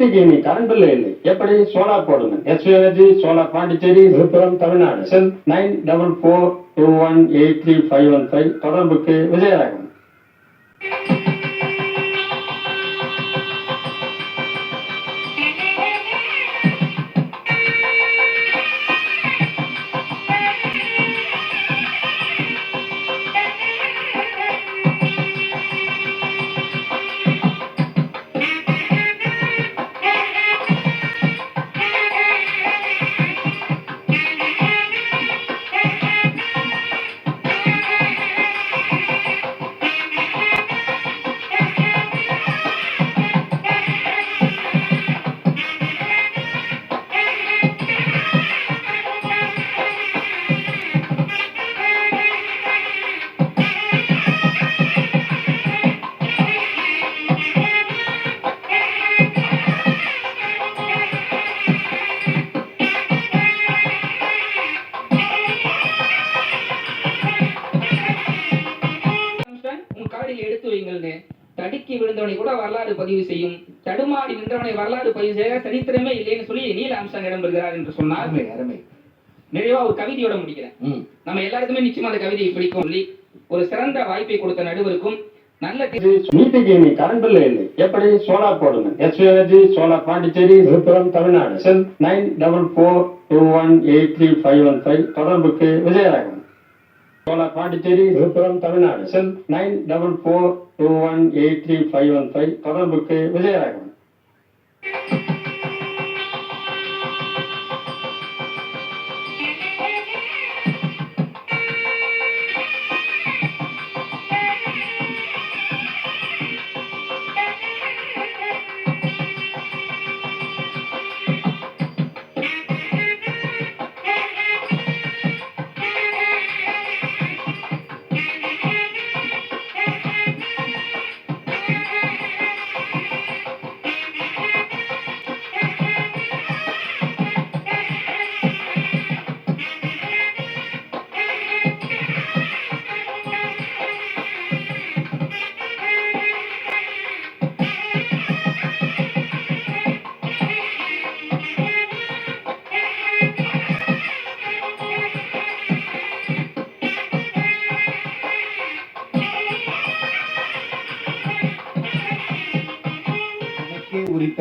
வீட்டுக்கு இனி current bill இல்லை. எப்படி? சோலார் போடுங்க SV energy solar Pondicherry Villupuram Tamil Nadu. Cell nine double four two one eight three five one five தொடர்புக்கு விஜயராகவன். எடுத்து வைங்கள்னு தடுக்கி விழுந்தவனை கூட வரலாறு பதிவு செய்யும். தடுமாறி நின்றவனை வரலாறு பதிவு செய்ய சரித்திரமே இல்லைன்னு சொல்லி நீல் ஆம்ஸ்டாங் இடம்பெறுகிறார் என்று சொன்னார் அருமை அருமை. நிறைவா ஒரு கவிதையோட முடிக்கிறேன். ம். நம்ம எல்லாருக்குமே நிச்சயமா அந்த கவிதையை பிடிக்கும் சொல்லி ஒரு சிறந்த வாய்ப்பை கொடுத்த நடுவருக்கும் நல்ல வீட்டுக்கு இனி கரண்ட் பில் இல்லை. எப்படி? சோலார் போடுங்க. SV energy solar Pondicherry Villupuram Tamil Nadu. Cell nine double four two one eight three five one five தொடர்புக்கு Vijayaraghavan. Pondicherry Villupuram Tamil Nadu. Cell nine double four two one eight three five one five தொடர்புக்கு விஜயராகவன்.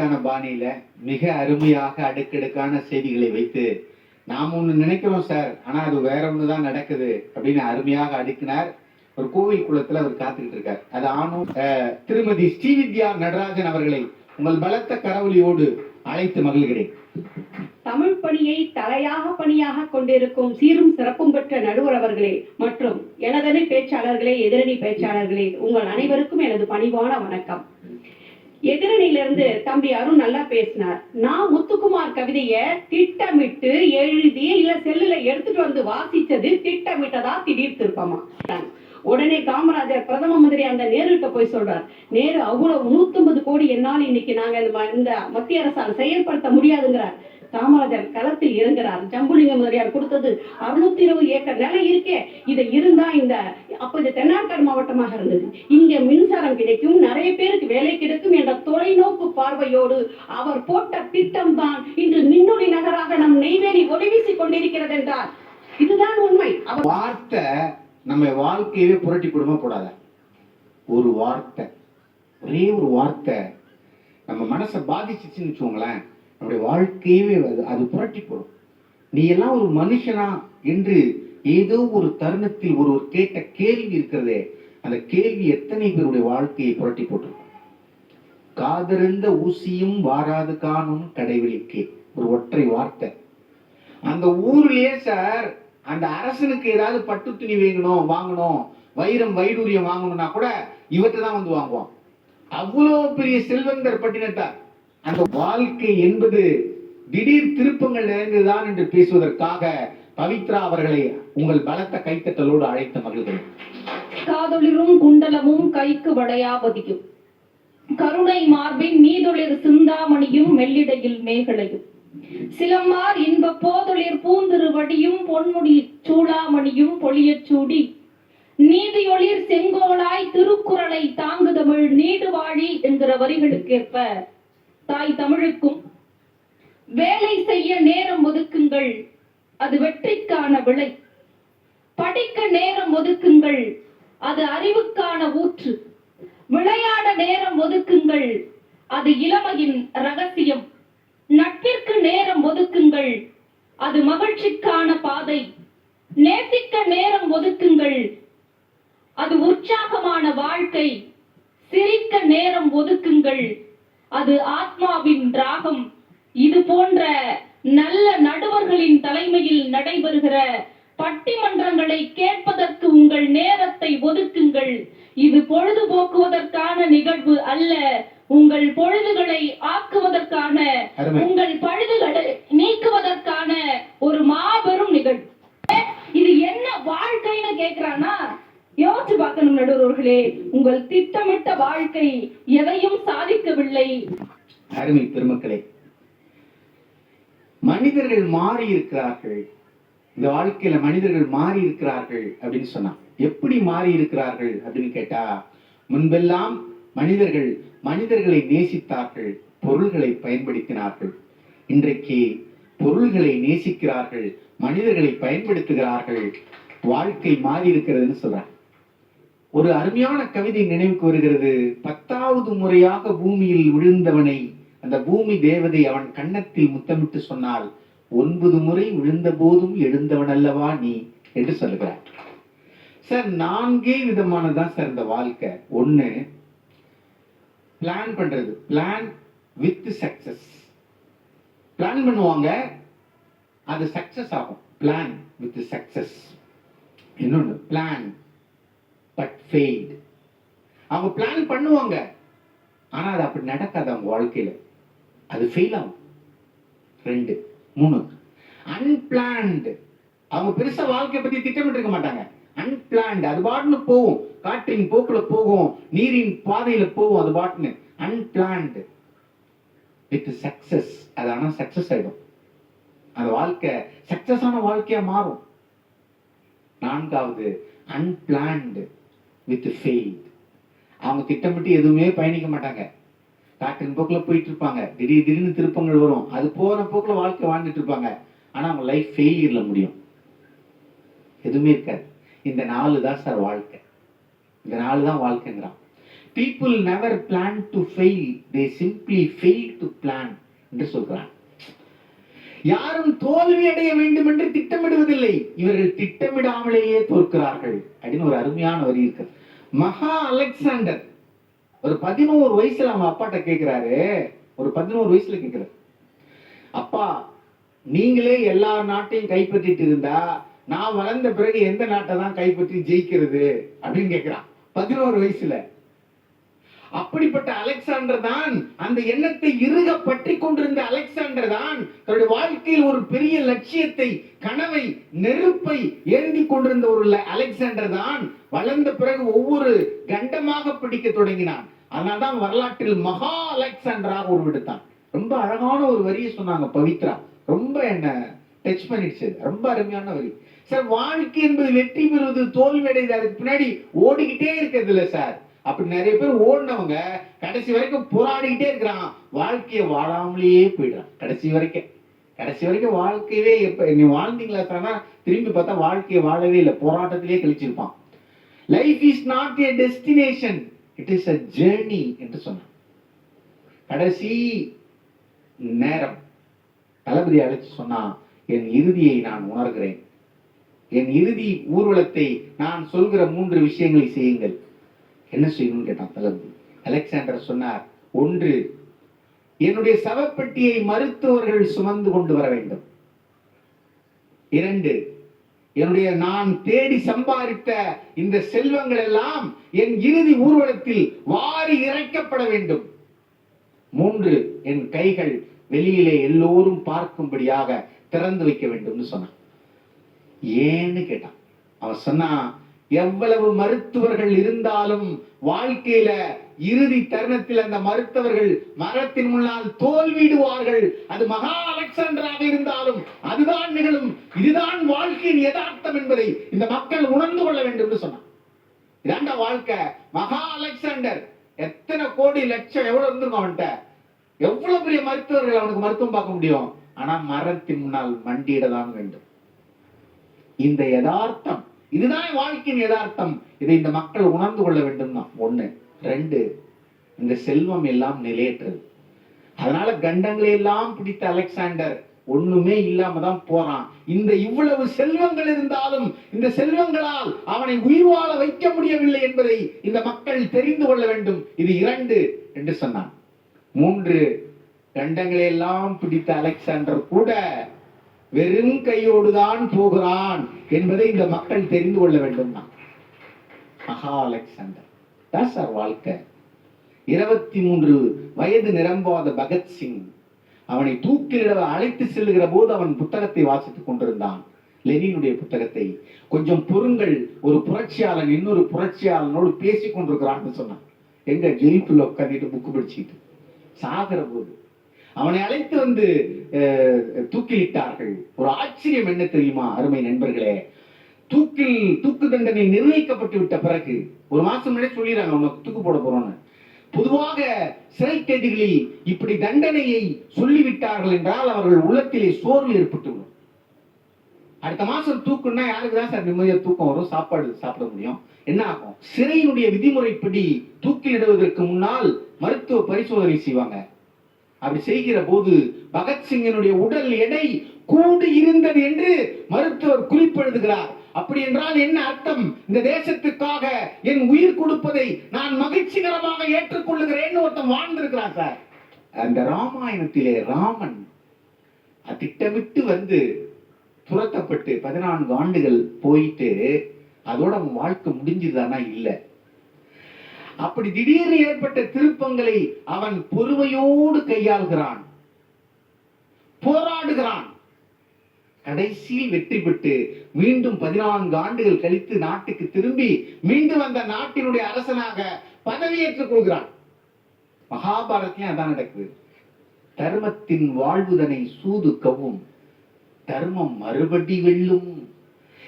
நமக்கே பாணியில மிக அருமையாக அடுக்கடுக்கான செய்திகளை வைத்து நாம் ஒன்று நினைக்கிறோம் சார். ஆனால் அது வேற ஒன்று தான் நடக்குது. அப்படின்னு அருமையாக அடுக்கினார். ஒரு கோவில் குளத்தில் அவர் காத்துக்கிட்டு இருக்கார். அது ஆணும் திருமதி ஸ்ரீவித்யா நடராஜன் அவர்களை உங்கள் பலத்த கரவொலியோடு அழைத்து மகிழ்கிறேன். தமிழ் பணியை தலையாக பணியாக கொண்டிருக்கும் சீரும் சிறப்பும் பெற்ற நடுவர் அவர்களே மற்றும் எனதனி பேச்சாளர்களே எதிரணி பேச்சாளர்களே உங்கள் அனைவருக்கும் எனது பணிவான வணக்கம். எதிரணியிலிருந்து தம்பி அருண் நல்லா பேசினார். நான் முத்துக்குமார் கவிதைய திட்டமிட்டு எழுதி இல்ல செல்லுல எடுத்துட்டு வந்து வாசிச்சது திட்டமிட்டதா திடீர் திருப்பமா உடனே காமராஜர் பிரதம மந்திரி அந்த நேருகிட்ட போய் சொல்றார். நேரு அவ்வளவு நூத்தம்பது கோடி என்னால் இன்னைக்கு நாங்க இந்த இந்த மத்திய அரசால் செயல்படுத்த முடியாதுங்கிறார். காமராஜர் களத்தில் இறங்குறார். ஜம்புலிங்க முதலியார் கொடுத்தது அறுநூத்தி இருபது ஏக்கர் நிலம் இருக்கே. இது இருந்தா இந்த அப்ப இது தென்னார்காடு மாவட்டமாக இருந்தது. இங்க மின்சாரம் கிடைக்கும் நிறைய பேருக்கு வேலை கிடைக்கும் என்ற தொலைநோக்கு பார்வையோடு அவர் போட்ட திட்டம் தான் இன்று மின்னொளி நகராக நம் நெய்வேலி ஒளி வீசிக் கொண்டிருக்கிறது என்றார். இதுதான் உண்மை. வார்த்தை நம்ம வாழ்க்கையவே புரட்டி போடுமா போடாத ஒரு வார்த்தை ஒரே ஒரு வார்த்தை நம்ம மனசை பாதிச்சிச்சுன்னு வச்சுக்கோங்களேன். நம்முடைய வாழ்க்கையவே அது அது புரட்டி போடும் நீ எல்லாம் ஒரு மனுஷனா என்று ஏதோ ஒரு தருணத்தில் ஒருவர் கேட்ட கேள்வி இருக்கிறதே அந்த கேள்வி எத்தனை பேருடைய வாழ்க்கையை புரட்டி போட்டிருக்கும் காதறிந்த ஊசியும் வாராது காணும் கடைவெளிக்கு ஒரு ஒற்றை வார்த்தை. அந்த ஊர்லயே சார் அந்த அரசனுக்கு ஏதாவது பட்டு துணி வாங்கணும் வாங்கணும் வைரம் வைடூரியம் வாங்கணும்னா கூட இவர்கிட்ட தான் வந்து வாங்குவான். அவ்வளவு பெரிய செல்வந்தர் பட்டினத்தார். அந்த வாழ்க்கை என்பது திடீர் திருப்பங்கள் நிறைந்ததுதான் என்று பேசுவதற்காக பவித்ரா அவர்களை உங்கள் பலத்த கைத்தட்டலோடு அழைத்து மகிழ்கிறேன் காதொளிரும் குண்டலமும் கைக்கு வளையாபதியும் கருணை மார்பின் மீதொளிர் சிந்தாமணியும் மெல்லிடையில் மேகலையும். சிலம்மார் இன்ப போதொளிர் பூந்திருவடியும் பொன்முடி சூளாமணியும் பொழியச் சூடி. நீதியொளிர் செங்கோலாய் திருக்குறளை தாங்குதமிழ் நீடு வாழி என்கிற வரிகளுக்கேற்ப தாய் தமிழுக்கும் வேலை செய்ய நேரம் ஒதுக்குங்கள் அது வெற்றிக்கான விளை. படிக்க நேரம் ஒதுக்குங்கள் அது அறிவுக்கான ஊற்று. விளையாட நேரம் ஒதுக்குங்கள் அது இளமையின் ரகசியம். நட்பிற்கு நேரம் ஒதுக்குங்கள் அது மகிழ்ச்சிக்கான பாதை. நேசிக்க நேரம் ஒதுக்குங்கள் அது உற்சாகமான வாழ்க்கை. சிரிக்க நேரம் ஒதுக்குங்கள் அது ஆத்மாவின் ராகம் இது போன்ற நல்ல நடுவர்களின் தலைமையில் நடைபெறுகிற பட்டிமன்றங்களை கேட்பதற்கு உங்கள் நேரத்தை ஒதுக்குங்கள் இது பொழுதுபோக்குவதற்கான நிகழ்வு அல்ல உங்கள் பொழுதுகளை ஆக்குவதற்கான. உங்கள் பழுதுகளை நீக்குவதற்கான ஒரு மாபெரும் நிகழ்வு இது என்ன வாழ்க்கைன்னு கேக்குறானா யோசிச்சு பார்க்கணும் உங்கள் திட்டமிட்ட வாழ்க்கை எதையும் சாதிக்கவில்லை. அருமை பெருமக்களே மனிதர்கள் மாறி இருக்கிறார்கள் இந்த வாழ்க்கையில மனிதர்கள் மாறி இருக்கிறார்கள் அப்படின்னு சொன்னா எப்படி மாறி இருக்கிறார்கள் அப்படின்னு கேட்டா முன்பெல்லாம் மனிதர்கள் மனிதர்களை நேசித்தார்கள் பொருள்களை பயன்படுத்தினார்கள். இன்றைக்கு பொருள்களை நேசிக்கிறார்கள் மனிதர்களை பயன்படுத்துகிறார்கள் வாழ்க்கை மாறி இருக்கிறதுன்னு சொல்றாங்க. ஒரு அருமையான கவிதை நினைவுக்கு வருகிறது பத்தாவது முறையாக பூமியில் விழுந்தவனை அந்த பூமி தேவதை அவன் கன்னத்தில் முத்தமிட்டு சொன்னால் ஒன்பது முறை விழுந்த போதும் எழுந்தவன் அல்லவா நீ? என்று சொல்லுகிறார். சார் நான்கே விதமானதான் சார் இந்த வாழ்க்கை? ஒண்ணு பிளான் பண்றது. பிளான் வித் சக்சஸ் பிளான் பண்ணுவாங்க அது சக்சஸ் ஆகும். பிளான் வித் சக்சஸ் இன்னொன்று பிளான் பட் ஃபெயில்டு அவங்க பிளான் பண்ணுவாங்க. ஆனா அது அப்படி நடக்காது அவங்க வாழ்க்கையில. அது ஃபெயில் ஆகும். ரெண்டு. மூணு. அன்பிளான்டு அவங்க பெருசா வாழ்க்கையை பத்தி திட்டமிட்டு இருக்க மாட்டாங்க. அன்பிளான்டு அது பாட்டுன்னு போகும். காற்றின் போக்குல போகும். நீரின் பாதையில போகும் அது பாட்டுன்னு. அன்பிளான்டு வித் சக்சஸ் அது ஆனா சக்சஸ் ஆயிடும். அந்த வாழ்க்கை சக்சஸ் ஆன வாழ்க்கையா மாறும். நான்காவது அன்பிளான்டு வித் ஃபெயில் அவங்க திட்டமிட்டு எதுவுமே பயணிக்க மாட்டாங்க. காற்றின் போக்கில் போயிட்டு இருப்பாங்க திடீர் திடீர்னு திருப்பங்கள் வரும். அது போற போக்கில் வாழ்க்கை வாழ்ந்துட்டு இருப்பாங்க. ஆனா அவங்க லைஃப் ஃபெயிலியரில் முடியும். எதுவுமே இருக்காது. இந்த நாலு தான் சார் வாழ்க்கை. இந்த நாலு தான் வாழ்க்கைங்கிறான். People never plan to fail they simply fail to plan என்று சொல்கிறான் யாரும் தோல்வி அடைய வேண்டும் என்று திட்டமிடுவதில்லை. இவர்கள் திட்டமிடாமலேயே தோற்கிறார்கள் அப்படின்னு ஒரு அருமையான வரி இருக்கிறது மகா அலெக்சாண்டர். ஒரு பதினோரு வயசுல அவங்க அப்பாட்ட கேட்கிறாரு ஒரு பதினோரு வயசுல கேட்கிறாரு அப்பா நீங்களே எல்லா நாட்டையும் கைப்பற்றிட்டு இருந்தா நான் வளர்ந்த பிறகு எந்த நாட்டை தான் கைப்பற்றி ஜெயிக்கிறது? அப்படின்னு கேட்கிறான் பதினோரு வயசுல. அப்படிப்பட்ட அலெக்சாண்டர் தான் அந்த எண்ணத்தை இறுக பற்றி கொண்டிருந்த அலெக்சாண்டர் தான் தன்னுடைய வாழ்க்கையில் ஒரு பெரிய லட்சியத்தை கனவை நெருப்பை ஏந்தி கொண்டிருந்த ஒரு அலெக்சாண்டர் தான் வளர்ந்த பிறகு ஒவ்வொரு கண்டமாக பிடிக்க தொடங்கினான். அதனால்தான் வரலாற்றில் மகா அலெக்சாண்டராக உருவெடுத்தான். ரொம்ப அழகான ஒரு வரியை சொன்னாங்க பவித்ரா. ரொம்ப என்ன டச் பண்ணிடுச்சு. ரொம்ப அருமையான வரி. சார் வாழ்க்கை என்பது வெற்றி பெறுவது தோல்வி அடையுது அதுக்கு பின்னாடி ஓடிக்கிட்டே இருக்கிறது இல்ல சார். அப்படி நிறைய பேர் ஓடினவங்க கடைசி வரைக்கும் போராடிக்கிட்டே இருக்கிறான். வாழ்க்கையை வாழாமலேயே போயிடுறான். கடைசி வரைக்கும். கடைசி வரைக்கும் வாழ்க்கையவே எப்ப நீ வாழ்ந்தீங்களா தானா? திரும்பி பார்த்தா வாழ்க்கையை வாழவே இல்லை. போராட்டத்திலே கழிச்சிருப்பான். Life is not a destination it is a journey என்று சொன்னான். கடைசி நேரம் தளபதி அழைச்சு சொன்னா என் இறுதியை நான் உணர்கிறேன். என் இறுதி ஊர்வலத்தை நான் சொல்கிற மூன்று விஷயங்களை செய்யுங்கள். என்ன செய்யணும்னு கேட்டான் தளபதி அலெக்சாண்டர் சொன்னார் ஒன்று என்னுடைய சவப்பெட்டியை மருத்துவர்கள் சுமந்து கொண்டு வர வேண்டும். இரண்டு என்னுடைய நான் தேடி சம்பாதித்த இந்த செல்வங்கள் எல்லாம் என் இறுதி ஊர்வலத்தில் வாரி இறைக்கப்பட வேண்டும். மூன்று என் கைகள் வெளியிலே எல்லோரும் பார்க்கும்படியாக திறந்து வைக்க வேண்டும்னு சொன்னான். ஏன்னு கேட்டான். அவன் சொன்னான் எவ்வளவு மருத்துவர்கள் இருந்தாலும் வாழ்க்கையில இறுதி தருணத்தில் அந்த மருத்துவர்கள் மரத்தின் முன்னால் தோல்விடுவார்கள். அது மகா அலெக்சாண்டராக இருந்தாலும் அதுதான் நிகழும். இதுதான் வாழ்க்கையின் யதார்த்தம் என்பதை இந்த மக்கள் உணர்ந்து கொள்ள வேண்டும் என்று சொன்னான் இதாண்டா வாழ்க்கை. மகா அலெக்சாண்டர். எத்தனை கோடி லட்சம் எவ்வளவு இருந்திருக்கும் அவன்கிட்ட? எவ்வளவு பெரிய மருத்துவர்கள் அவனுக்கு மருத்துவம் பார்க்க முடியும்? ஆனா மரத்தின் முன்னால் மண்டியிடதான் வேண்டும். இந்த யதார்த்தம் இதுதான் வாழ்க்கையின் யதார்த்தம். இதை இந்த மக்கள் உணர்ந்து கொள்ள வேண்டும் தான் ஒண்ணு. ரெண்டு இந்த செல்வம் எல்லாம் நிலையற்றது. அதனால கண்டங்களை எல்லாம் பிடித்த அலெக்சாண்டர் ஒண்ணுமே இல்லாம தான் போறான். இந்த இவ்வளவு செல்வங்கள் இருந்தாலும் இந்த செல்வங்களால் அவனை உயிர் வாழ வைக்க முடியவில்லை என்பதை இந்த மக்கள் தெரிந்து கொள்ள வேண்டும். இது இரண்டு என்று சொன்னான். மூன்று கண்டங்களை எல்லாம் பிடித்த அலெக்சாண்டர் கூட வெறும் கையோடு தான் போகிறான் என்பதை இந்த மக்கள் தெரிந்து கொள்ள வேண்டும் தான் மகா அலெக்சாண்டர். சார் வாழ்க்கை. இருபத்தி மூன்று வயது நிரம்பாத பகத்சிங் அவனை தூக்கிலிட அழைத்து செல்லுகிற போது அவன் புத்தகத்தை வாசித்துக் கொண்டிருந்தான். லெனினுடைய புத்தகத்தை. கொஞ்சம் பொறுங்கள் ஒரு புரட்சியாளன் இன்னொரு புரட்சியாளனோடு பேசிக் கொண்டிருக்கிறான்னு சொன்னான். எங்க ஜெயிப்புல உட்காந்துட்டு புக்கு படிச்சுட்டு சாகிற போது அவனை அழைத்து வந்து தூக்கிலிட்டார்கள். ஒரு ஆச்சரியம் என்ன தெரியுமா அருமை நண்பர்களே? தூக்கில் தூக்கு தண்டனை நிர்ணயிக்கப்பட்டு விட்ட பிறகு ஒரு மாசம் முன்னாடி சொல்லிடுறாங்க உனக்கு தூக்கு போட போறோம்னு. பொதுவாக சிறை கைதிகளில் இப்படி தண்டனையை சொல்லிவிட்டார்கள் என்றால் அவர்கள் உள்ளத்திலே சோர்வு ஏற்பட்டு அடுத்த மாசம் தூக்குன்னா யாருக்கு தான் சார் நிம்மதியா தூக்கம் வரும்? சாப்பாடு சாப்பிட முடியும். என்ன ஆகும்? சிறையினுடைய விதிமுறைப்படி தூக்கிலிடுவதற்கு முன்னால் மருத்துவ பரிசோதனை செய்வாங்க. அப்படி செய்கிற போது பகத்சிங்கினுடைய உடல் எடை கூடி இருந்தது என்று மருத்துவர் குறிப்பெழுதுகிறார். அப்படி என்றால் என்ன அர்த்தம்? இந்த தேசத்துக்காக என் உயிர் கொடுப்பதை நான் மகிழ்ச்சிகரமாக ஏற்றுக்கொள்ளுகிறேன்னு ஒருத்தன் வாழ்ந்திருக்கிறான் சார். அந்த ராமாயணத்திலே ராமன் திட்டமிட்டு வந்து துரத்தப்பட்டு பதினான்கு ஆண்டுகள் போயிட்டு அதோட அவன் வாழ்க்கை முடிஞ்சுதானா இல்லை. அப்படி திடீர்னு ஏற்பட்ட திருப்பங்களை அவன் பொறுமையோடு கையாள்கிறான். போராடுகிறான். கடைசியில் வெற்றி பெற்று மீண்டும் பதினான்கு ஆண்டுகள் கழித்து நாட்டுக்கு திரும்பி மீண்டும் அந்த நாட்டினுடைய அரசனாக பதவியேற்றுக் கொள்கிறான். மகாபாரத்லயும் அதான் நடக்குது. தர்மத்தின் வாழ்வுதனை சூது கவும் தர்மம் மறுபடி வெல்லும்.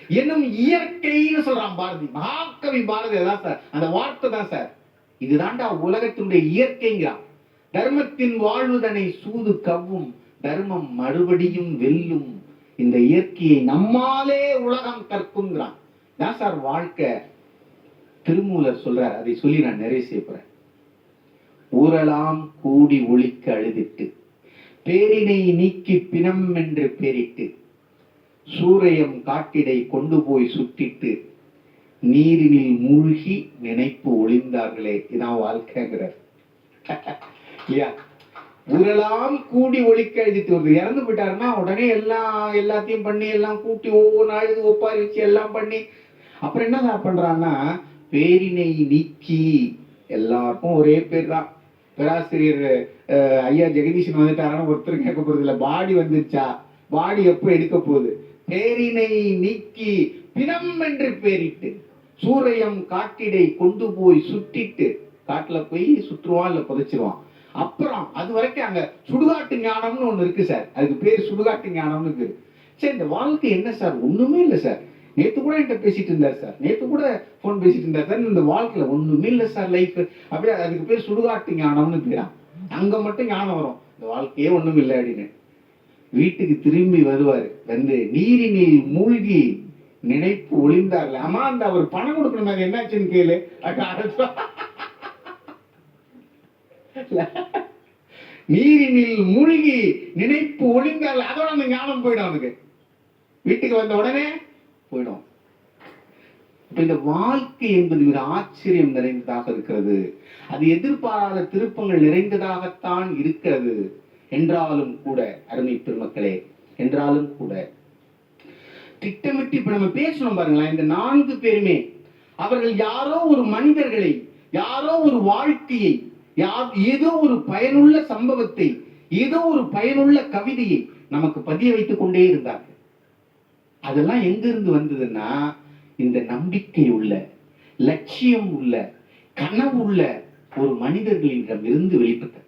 என்னும் இயற்கைன்னு சொல்றான் பாரதி. மகாகவி பாரதி அதான் சார். அந்த வார்த்தை தான் சார். இதுதான்டா உலகத்தினுடைய இயற்கைங்கிறான். தர்மத்தின் வாழ்வுதனை சூது கவ்வும் தர்மம் மறுபடியும் வெல்லும். இந்த இயற்கையை நம்மாலே உலகம் கற்குங்கிறான் தான் சார் வாழ்க்கை. திருமூலர் சொல்றார் அதை சொல்லி நான் நிறைவு செய்ய போறேன். ஊரலாம் கூடி ஒழிக்க அழுதிட்டு பேரினை நீக்கி பிணம் என்று பேரிட்டு சூரையம் காட்டிடை கொண்டு போய் சுட்டிட்டு நீரினில் மூழ்கி நினைப்பு ஒளிந்தார்களே. இதான் வாழ்க்கைங்கிறார். இல்லையா? ஊரெல்லாம் கூடி ஒழிக்க எழுதிட்டு வருது. இறந்து போயிட்டாருன்னா உடனே எல்லாம் எல்லாத்தையும் பண்ணி எல்லாம் கூட்டி ஒவ்வொரு அழுது ஒப்பாரி வச்சு எல்லாம் பண்ணி அப்புறம் என்ன பண்றான்னா பேரினை நீக்கி எல்லாருக்கும் ஒரே பேர் தான் பேராசிரியர் அஹ், ஐயா ஜெகதீஷன் வந்துட்டாரான்னு ஒருத்தர் கேட்க போறது இல்ல. பாடி வந்துருச்சா? பாடி எப்போ எடுக்க போகுது? பேரினை நீக்கி பிணம் என்று பேரிட்டு. சூரையம் காட்டிடை கொண்டு போய் சுட்டிட்டு காட்டுல போய் சுற்றுவான் இல்ல புதைச்சிருவான். அப்புறம் அது வரைக்கும் அங்க சுடுகாட்டு ஞானம்னு ஒண்ணு இருக்கு சார். அதுக்கு பேர் சுடுகாட்டு ஞானம்னு இருக்கு. சரி இந்த வாழ்க்கை என்ன சார்? ஒண்ணுமே இல்லை சார். நேத்து கூட என்கிட்ட பேசிட்டு இருந்தார் சார். நேத்து கூட ஃபோன் பேசிட்டு இருந்தார் சார். இந்த வாழ்க்கையில ஒண்ணுமே இல்லை சார் லைஃப் அப்படியே அதுக்கு பேர் சுடுகாட்டு ஞானம்னு பேரான் அங்க மட்டும் ஞானம் வரும். இந்த வாழ்க்கையே ஒண்ணும் இல்லை அப்படின்னு. வீட்டுக்கு திரும்பி வருவாரு. வந்து நீரினில் மூழ்கி நினைப்பு ஒளிந்தார்ல ஆமா அந்த அவர் பணம் கொடுக்கணும்? அது என்னாச்சுன்னு கேளு. நீரினில் மூழ்கி நினைப்பு ஒளிந்தால் அதோட அந்த ஞானம் போயிடும் அவனுக்கு. வீட்டுக்கு வந்த உடனே போயிடும். இப்ப இந்த வாழ்க்கை என்பது மிக ஆச்சரியம் நிறைந்ததாக இருக்கிறது. அது எதிர்பாராத திருப்பங்கள் நிறைந்ததாகத்தான் இருக்கிறது. என்றாலும் கூட அருமை பெருமக்களே என்றாலும் கூட திட்டமிட்டு இப்ப நம்ம பேசணும் பாருங்களேன் இந்த நான்கு பேருமே. அவர்கள் யாரோ ஒரு மனிதர்களை யாரோ ஒரு வாழ்க்கையை யார் ஏதோ ஒரு பயனுள்ள சம்பவத்தை ஏதோ ஒரு பயனுள்ள கவிதையை நமக்கு பதிய வைத்துக் கொண்டே இருந்தார்கள். அதெல்லாம் எங்கிருந்து வந்ததுன்னா இந்த நம்பிக்கை உள்ள லட்சியம் உள்ள கனவு உள்ள ஒரு மனிதர்களிடம் இருந்து வெளிப்பட்டது.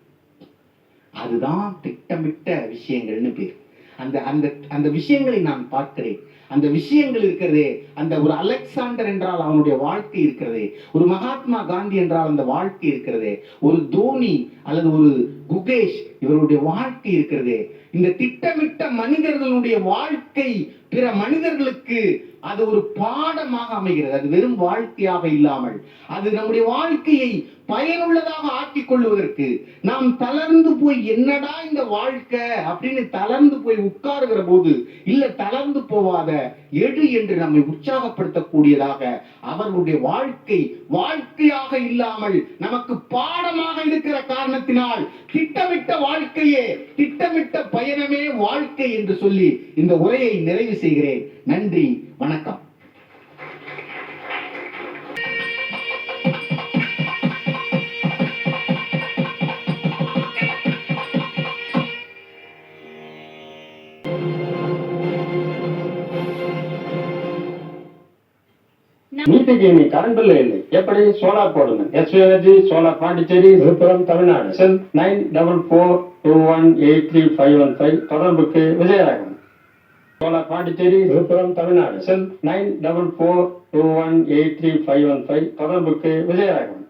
அதுதான் திட்டமிட்ட விஷயங்கள்னு பேர். அந்த அந்த அந்த விஷயங்களை நான் பார்க்கிறேன். அந்த விஷயங்கள் இருக்கிறதே அந்த ஒரு அலெக்சாண்டர் என்றால் அவனுடைய வாழ்க்கை இருக்கிறதே. ஒரு மகாத்மா காந்தி என்றால் அந்த வாழ்க்கை இருக்கிறதே. ஒரு தோனி அல்லது ஒரு குகேஷ் இவருடைய வாழ்க்கை இருக்கிறதே. இந்த திட்டமிட்ட மனிதர்களுடைய வாழ்க்கை பிற மனிதர்களுக்கு அது ஒரு பாடமாக அமைகிறது. அது வெறும் வாழ்க்கையாக இல்லாமல். அது நம்முடைய வாழ்க்கையை பயனுள்ளதாக ஆக்கிக் கொள்வதற்கு நாம் தளர்ந்து போய் என்னடா இந்த வாழ்க்கை அப்படின்னு தளர்ந்து போய் உட்காருகிற போது இல்ல தளர்ந்து போவாத எடு என்று நம்மை உற்சாகப்படுத்தக்கூடியதாக அவர்களுடைய வாழ்க்கை வாழ்க்கையாக இல்லாமல் நமக்கு பாடமாக இருக்கிற காரணத்தினால் திட்டமிட்ட வாழ்க்கையே திட்டமிட்ட பயணமே வாழ்க்கை என்று சொல்லி இந்த உரையை நிறைவு செய்கிறேன். நன்றி வணக்கம். வீட்டுக்கு இனி கரண்ட் பில் இல்லை எப்படி? சோலார் போடுங்க. S energy solar Pondicherry Villupuram Tamil Nadu. Cell nine double four two one eight three five one five தொடர்புக்கு Vijayaraghavan. Pondicherry Villupuram Tamil Nadu. Cell nine double four two one eight three five one five தொடர்புக்கு விஜயராகவன்.